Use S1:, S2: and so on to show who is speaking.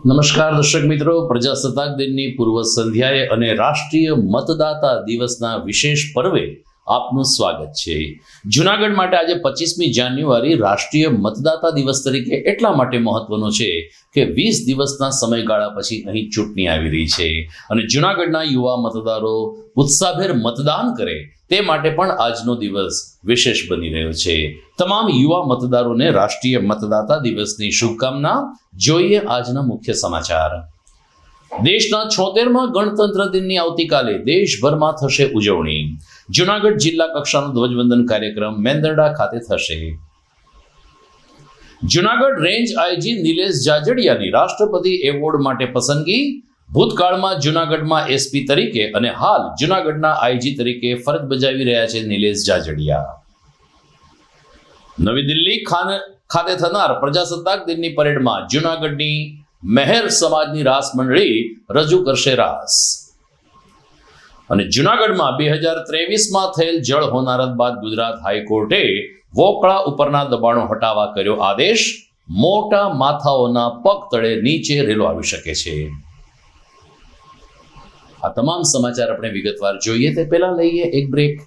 S1: નમસ્કાર દર્શક મિત્રો પ્રજાસત્તાક દિનની પૂર્વ સંધ્યાએ અને રાષ્ટ્રીય મતદાતા દિવસના વિશેષ પર્વે આપનું સ્વાગત છે. જુનાગઢ માટે આજે પચીસમી જાન્યુઆરી રાષ્ટ્રીય મતદાતા દિવસ તરીકે એટલા માટે મહત્વનો છે કે વીસ દિવસના સમયગાળા પછી અહીં ચૂંટણી આવી રહી છે. અને જુનાગઢના યુવા મતદારો ઉત્સાહભેર મતદાન કરે તે માટે પણ આજનો દિવસ વિશેષ બની રહ્યો છે. તમામ યુવા મતદારોને રાષ્ટ્રીય મતદાતા દિવસની શુભકામના. જોઈએ આજના મુખ્ય સમાચાર. દેશના છોતેરમાં ગણતંત્ર દિનની આવતીકાલે દેશભરમાં થશે ઉજવણી. જુનાગઢ જિલ્લા કક્ષાનો ધ્વજવંદન કાર્યક્રમ મેંદરડા ખાતે થશે. જુનાગઢ રેન્જ આઈજી નિલેશ જાજડિયાની રાષ્ટ્રપતિ એવોર્ડ માટે પસંદગી, ભૂતકાળમાં જુનાગઢમાં એસપી તરીકે અને હાલ જુનાગઢના આઈજી તરીકે ફરજ બજાવી રહ્યા છે નિલેશ જાજડિયા. નવી દિલ્હી ખાતે થનાર પ્રજાસત્તાક દિનની પરેડમાં જુનાગઢની મહેર સમાજની રાસ મંડળી રજૂ કરશે રાસ. અને જુનાગઢમાં બે હજાર ત્રેવીસમાં થયેલ જળ હોનારત બાદ ગુજરાત હાઈકોર્ટે વોકળા ઉપરના દબાણો હટાવવા કર્યો આદેશ. મોટા માથાઓના પગ તળે નીચે રેલો આવી શકે છે. આ તમામ સમાચાર આપણે વિગતવાર જોઈએ તે પહેલા લઈએ એક બ્રેક.